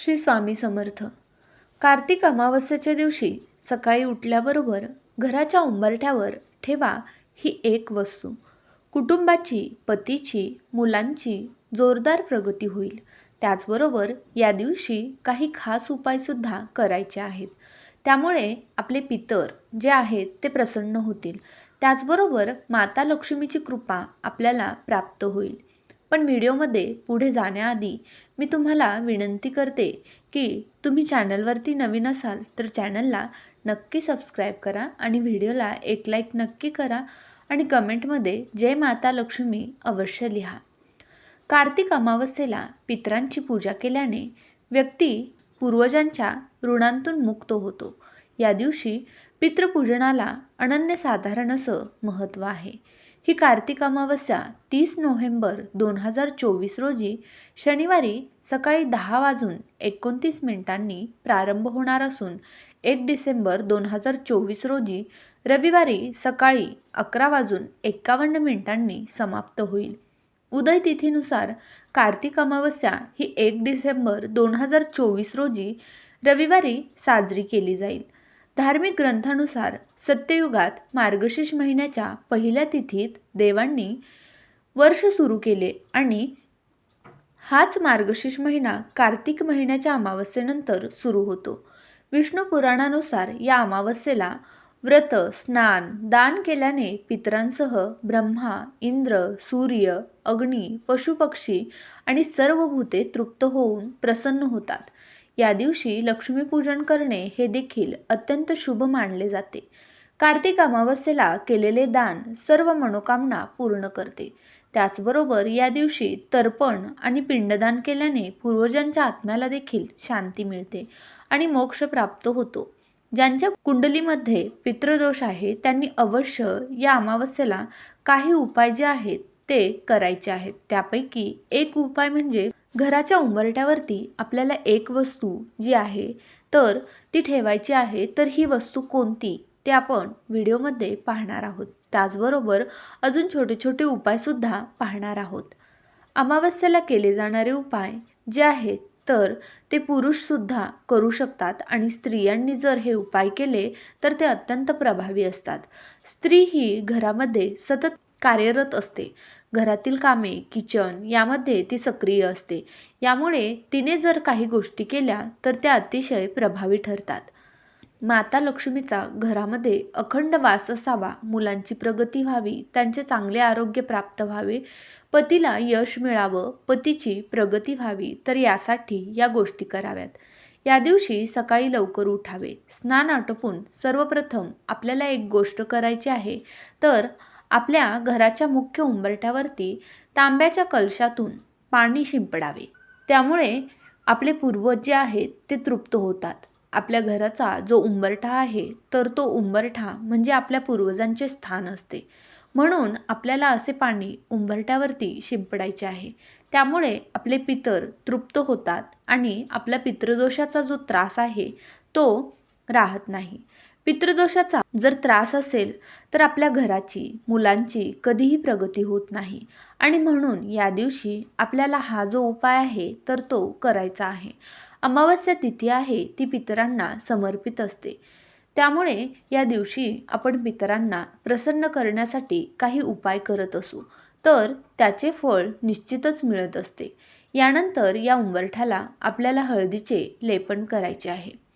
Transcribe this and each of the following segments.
श्री स्वामी समर्थ. कार्तिक अमावस्येच्या दिवशी सकाळी उठल्याबरोबर घराच्या उंबरठ्यावर ठेवा ही एक वस्तू. कुटुंबाची पतीची मुलांची जोरदार प्रगती होईल. त्याचबरोबर या दिवशी काही खास उपायसुद्धा करायचे आहेत. त्यामुळे आपले पितर जे आहेत ते प्रसन्न होतील. त्याचबरोबर माता लक्ष्मीची कृपा आपल्याला प्राप्त होईल. पण व्हिडिओमध्ये पुढे जाण्याआधी मी तुम्हाला विनंती करते की तुम्ही चॅनलवरती नवीन असाल तर चॅनलला नक्की सबस्क्राईब करा आणि व्हिडिओला एक लाईक नक्की करा आणि कमेंटमध्ये जय माता लक्ष्मी अवश्य लिहा. कार्तिक अमावस्येला पितरांची पूजा केल्याने व्यक्ती पूर्वजांच्या ऋणांतून मुक्त होतो. या दिवशी पितृपूजनाला अनन्यसाधारण असं महत्त्व आहे. ही कार्तिक अमावस्या तीस नोव्हेंबर दोन हजार चोवीस रोजी शनिवारी सकाळी दहा वाजून एकोणतीस मिनिटांनी प्रारंभ होणार असून एक डिसेंबर दोन हजार चोवीस रोजी रविवारी सकाळी अकरा वाजून एक्कावन्न मिनिटांनी समाप्त होईल. उदय तिथीनुसार कार्तिक अमावस्या ही एक डिसेंबर दोन हजार चोवीस रोजी रविवारी साजरी केली जाईल. धार्मिक ग्रंथानुसार सत्ययुगात मार्गशीर्ष महिन्याच्या पहिल्या तिथीत देवांनी वर्ष सुरू केले आणि हाच मार्गशीर्ष महिना कार्तिक महिन्याच्या अमावस्येनंतर सुरू होतो. विष्णू पुराणानुसार या अमावस्येला व्रत स्नान दान केल्याने पितरांसह ब्रह्मा इंद्र सूर्य अग्नी पशुपक्षी आणि सर्व भूते तृप्त होऊन प्रसन्न होतात. या दिवशी लक्ष्मीपूजन करणे हे देखील अत्यंत शुभ मानले जाते. कार्तिक अमावस्येला केलेले दान सर्व मनोकामना पूर्ण करते. त्याचबरोबर या दिवशी तर्पण आणि पिंडदान केल्याने पूर्वजांच्या आत्म्याला देखील शांती मिळते आणि मोक्ष प्राप्त होतो. ज्यांच्या कुंडलीमध्ये पितृदोष आहे त्यांनी अवश्य या अमावस्येला काही उपाय जे आहेत ते करायचे आहेत. त्यापैकी एक उपाय म्हणजे घराच्या उंबरट्यावरती आपल्याला एक वस्तू जी आहे तर ती ठेवायची आहे तर ही वस्तू कोणती? ते आपण व्हिडिओमध्ये पाहणार आहोत. त्याचबरोबर अजून छोटे छोटे उपायसुद्धा पाहणार आहोत. अमावस्येला केले जाणारे उपाय जे आहेत तर ते पुरुषसुद्धा करू शकतात आणि स्त्रियांनी जर हे उपाय केले तर ते अत्यंत प्रभावी असतात. स्त्री ही घरामध्ये सतत कार्यरत असते. घरातील कामे किचन यामध्ये ती सक्रिय असते. यामुळे तिने जर काही गोष्टी केल्या तर त्या अतिशय प्रभावी ठरतात. माता लक्ष्मीचा घरामध्ये अखंड वास असावा मुलांची प्रगती व्हावी त्यांचे चांगले आरोग्य प्राप्त व्हावे पतीला यश मिळावं पतीची प्रगती व्हावी तर यासाठी या गोष्टी कराव्यात. या दिवशी सकाळी लवकर उठावे. स्नान आटोपून सर्वप्रथम आपल्याला एक गोष्ट करायची आहे तर आपल्या घराच्या मुख्य उंबरठ्यावरती तांब्याच्या कलशातून पाणी शिंपडावे. त्यामुळे आपले पूर्वज जे आहेत ते तृप्त होतात. आपल्या घराचा जो उंबरठा आहे तर तो उंबरठा म्हणजे आपल्या पूर्वजांचे स्थान असते. म्हणून आपल्याला असे पाणी उंबरट्यावरती शिंपडायचे आहे. त्यामुळे आपले पितर तृप्त होतात आणि आपल्या पितृदोषाचा जो त्रास आहे तो राहत नाही. पितृदोषाचा जर त्रास असेल तर आपल्या घराची मुलांची कधीही प्रगती होत नाही. आणि म्हणून या दिवशी आपल्याला हा जो उपाय आहे तर तो करायचा आहे. अमावस्या तिथी आहे ती पितरांना समर्पित असते. त्यामुळे या दिवशी आपण पितरांना प्रसन्न करण्यासाठी काही उपाय करत असू तर त्याचे फळ निश्चितच मिळत असते. यानंतर या उंबरठ्याला आपल्याला हळदीचे लेपन करायचे आहे.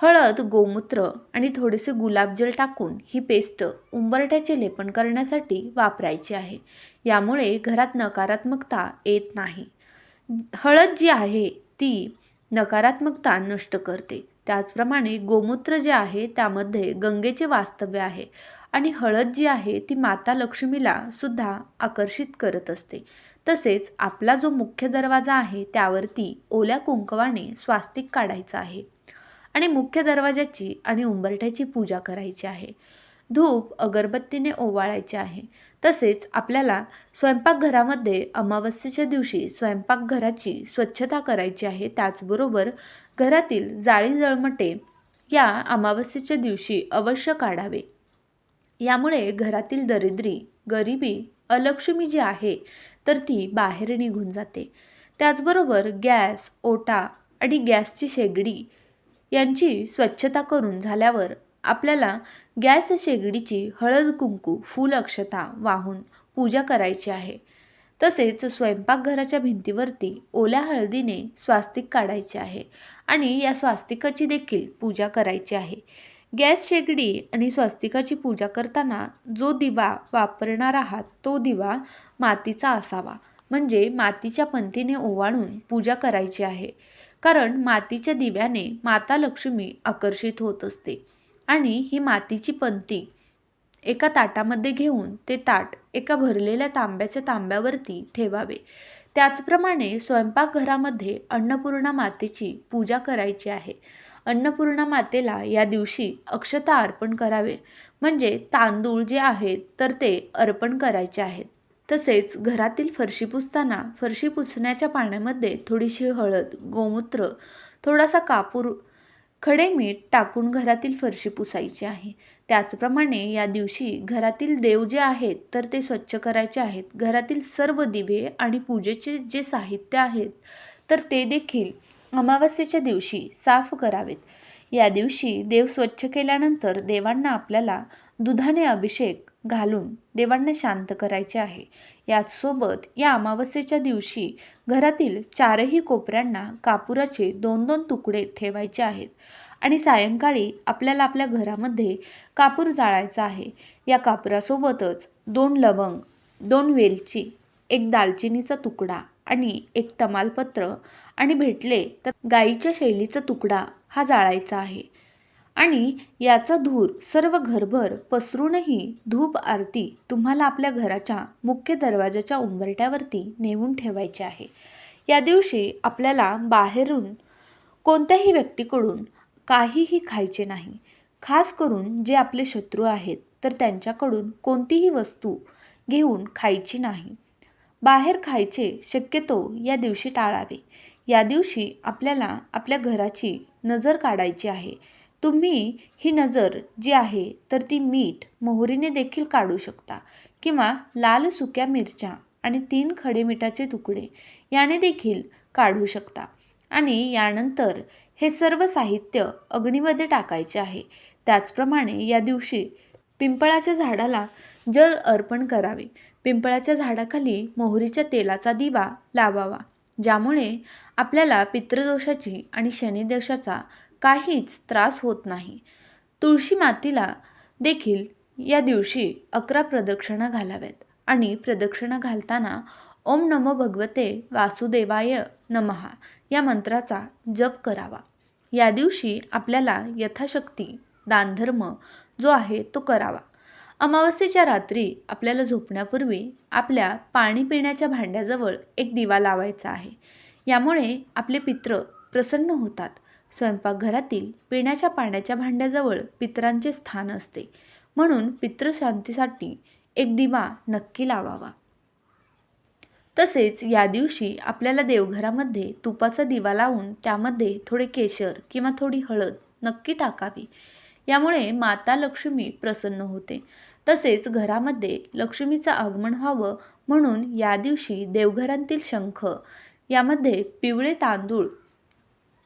हळद गोमूत्र आणि थोडेसे गुलाबजल टाकून ही पेस्ट उंबरट्याचे लेपन करण्यासाठी वापरायची आहे. यामुळे घरात नकारात्मकता येत नाही. हळद जी आहे ती नकारात्मकता नष्ट करते. त्याचप्रमाणे गोमूत्र जे आहे त्यामध्ये गंगेचे वास्तव्य आहे आणि हळद जी आहे ती माता लक्ष्मीला सुद्धा आकर्षित करत असते. तसेच आपला जो मुख्य दरवाजा आहे त्यावरती ओल्या कुंकवाने स्वास्तिक काढायचा आहे. आणि मुख्य दरवाजाची आणि उंबरठ्याची पूजा करायची आहे. धूप अगरबत्तीने ओवाळायचे आहे. तसेच आपल्याला स्वयंपाकघरामध्ये अमावस्येच्या दिवशी स्वयंपाकघराची स्वच्छता करायची आहे. त्याचबरोबर घरातील जाळी जळमटे या अमावस्येच्या दिवशी अवश्य काढावे. यामुळे घरातील दरिद्री गरिबी अलक्ष्मी जी आहे तर ती बाहेर निघून जाते. त्याचबरोबर गॅस ओटा आणि गॅसची शेगडी यांची स्वच्छता करून झाल्यावर आपल्याला गॅस शेगडीची हळद कुंकू फूल अक्षता वाहून पूजा करायची आहे. तसेच स्वयंपाकघराच्या भिंतीवरती ओल्या हळदीने स्वास्तिक काढायचे आहे आणि या स्वास्तिकाची देखील पूजा करायची आहे. गॅस शेगडी आणि स्वास्तिकाची पूजा करताना जो दिवा वापरणार आहात तो दिवा मातीचा असावा. म्हणजे मातीच्या पंथीने ओवाळून पूजा करायची आहे. कारण मातीच्या दिव्याने माता लक्ष्मी आकर्षित होत असते आणि ही मातीची पंती एका ताटामध्ये घेऊन ते ताट एका भरलेल्या तांब्याच्या तांब्यावरती ठेवावे. त्याचप्रमाणे स्वयंपाकघरामध्ये अन्नपूर्णा मातेची पूजा करायची आहे. अन्नपूर्णा मातेला या दिवशी अक्षता अर्पण करावे. म्हणजे तांदूळ जे आहेत तर ते अर्पण करायचे आहेत. तसेच घरातील फरशी पुसताना फरशी पुसण्याच्या पाण्यामध्ये थोडीशी हळद गोमूत्र थोडासा कापूर खडे मीठ टाकून घरातील फरशी पुसायची आहे. त्याचप्रमाणे या दिवशी घरातील देव जे आहेत तर ते स्वच्छ करायचे आहेत. घरातील सर्व दिवे आणि पूजेचे जे साहित्य आहेत तर ते देखील अमावस्येच्या दिवशी साफ करावेत. या दिवशी देव स्वच्छ केल्यानंतर देवांना आपल्याला दुधाने अभिषेक घालून देवांना शांत करायचे आहे. याचसोबत या अमावस्येच्या दिवशी घरातील चारही कोपऱ्यांना कापुराचे दोन दोन तुकडे ठेवायचे आहेत आणि सायंकाळी आपल्याला आपल्या घरामध्ये कापूर जाळायचा आहे. या कापुरासोबतच दोन लवंग दोन वेलची एक दालचिनीचा तुकडा आणि एक तमालपत्र आणि भेटले तर गाईच्या शैलीचा तुकडा हा जाळायचा आहे. आणि याचा धूर सर्व घरभर पसरूनही धूप आरती तुम्हाला आपल्या घराच्या मुख्य दरवाजाच्या उंबरट्यावरती नेऊन ठेवायचे आहे. या दिवशी आपल्याला बाहेरून कोणत्याही व्यक्तीकडून काहीही खायचे नाही. खास करून जे आपले शत्रू आहेत तर त्यांच्याकडून कोणतीही वस्तू घेऊन खायची नाही. बाहेर खायचे शक्यतो या दिवशी टाळावे. या दिवशी आपल्याला आपल्या घराची नजर काढायची आहे. तुम्ही ही नजर जी आहे तर ती मीठ मोहरीने देखील काढू शकता किंवा लाल सुक्या मिरच्या आणि तीन खडे मिठाचे तुकडे याने देखील काढू शकता. आणि यानंतर हे सर्व साहित्य अग्नीमध्ये टाकायचे आहे. त्याचप्रमाणे या दिवशी पिंपळाच्या झाडाला जल अर्पण करावे. पिंपळाच्या झाडाखाली मोहरीच्या तेलाचा दिवा लावावा ज्यामुळे आपल्याला पितृदोषाची आणि शनिदोषाचा काहीच त्रास होत नाही. तुळशी मातीला देखील या दिवशी अकरा प्रदक्षिणा घालाव्यात आणि प्रदक्षिणा घालताना ओम नमो भगवते वासुदेवाय नमहा या मंत्राचा जप करावा. या दिवशी आपल्याला यथाशक्ती दानधर्म जो आहे तो करावा. अमावस्येच्या रात्री आपल्याला झोपण्यापूर्वी आपल्या पाणी पिण्याच्या भांड्याजवळ एक दिवा लावायचा आहे. यामुळे आपले पित्र प्रसन्न होतात. स्वयंपाकघरातील पिण्याच्या पाण्याच्या भांड्याजवळ पितरांचे स्थान असते. म्हणून पितृशांतीसाठी एक दिवा नक्की लावावा. तसेच या दिवशी आपल्याला देवघरामध्ये तुपाचा दिवा लावून त्यामध्ये थोडे केशर किंवा थोडी हळद नक्की टाकावी. यामुळे माता लक्ष्मी प्रसन्न होते. तसेच घरामध्ये लक्ष्मीचं आगमन व्हावं म्हणून या दिवशी देवघरांतील शंख यामध्ये पिवळे तांदूळ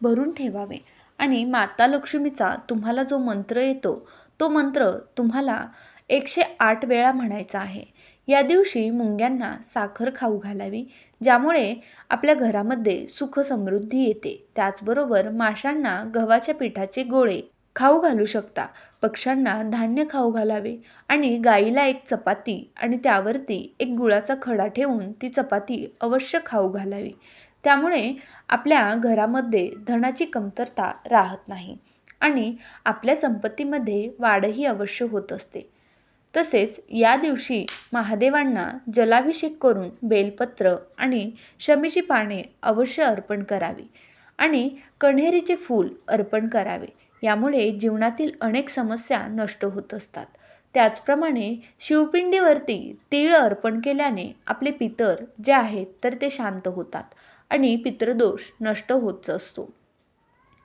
भरून ठेवावे. आणि माता लक्ष्मीचा तुम्हाला जो मंत्र येतो तो मंत्र तुम्हाला एकशे आठ वेळा म्हणायचा आहे. या दिवशी मुंग्यांना साखर खाऊ घालावी ज्यामुळे आपल्या घरामध्ये सुख समृद्धी येते. त्याचबरोबर माशांना गव्हाच्या पिठाचे गोळे खाऊ घालू शकता. पक्ष्यांना धान्य खाऊ घालावे आणि गाईला एक चपाती आणि त्यावरती एक गुळाचा खडा ठेवून ती चपाती अवश्य खाऊ घालावी. त्यामुळे आपल्या घरामध्ये धनाची कमतरता राहत नाही आणि आपल्या संपत्तीमध्ये वाढही अवश्य होत असते. तसेच या दिवशी महादेवांना जलाभिषेक करून बेलपत्र आणि शमीची पाने अवश्य अर्पण करावी आणि कण्हेरीचे फूल अर्पण करावे. यामुळे जीवनातील अनेक समस्या नष्ट होत असतात. त्याचप्रमाणे शिवपिंडीवरती तीळ अर्पण केल्याने आपले पितर जे आहेत तर ते शांत होतात. आणि पितृदोष नष्ट होत असतो.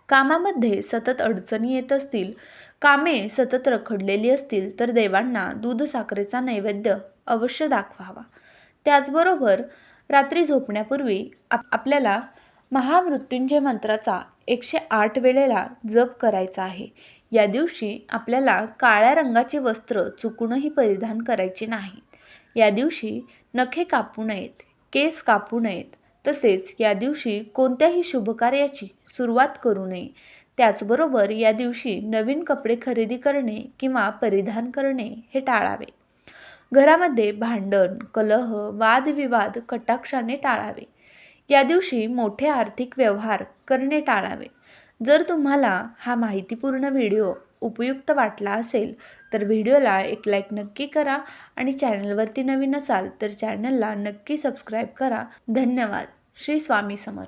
कामामध्ये सतत अडचणी येत असतील कामे सतत रखडलेली असतील तर देवांना दूध साखरेचा नैवेद्य अवश्य दाखवावा. त्याचबरोबर रात्री झोपण्यापूर्वी आप आपल्याला महामृत्युंजय मंत्राचा एकशे आठ वेळेला जप करायचा आहे. या दिवशी आपल्याला काळ्या रंगाचे वस्त्र चुकूनही परिधान करायचे नाही. या दिवशी नखे कापू नयेत केस कापू नयेत तसेच या दिवशी कोणत्याही शुभकार्याची सुरुवात करू नये. त्याचबरोबर या दिवशी नवीन कपडे खरेदी करणे किंवा परिधान करणे हे टाळावे. घरामध्ये भांडण कलह वादविवाद कटाक्षाने टाळावे. या दिवशी मोठे आर्थिक व्यवहार करणे टाळावे. जर तुम्हाला हा माहितीपूर्ण व्हिडिओ उपयुक्त वाटला असेल तर व्हिडिओला एक लाईक नक्की करा आणि चॅनलवरती नवीन असाल तर चॅनलला नक्की सबस्क्राईब करा. धन्यवाद. श्री स्वामी समर्थ.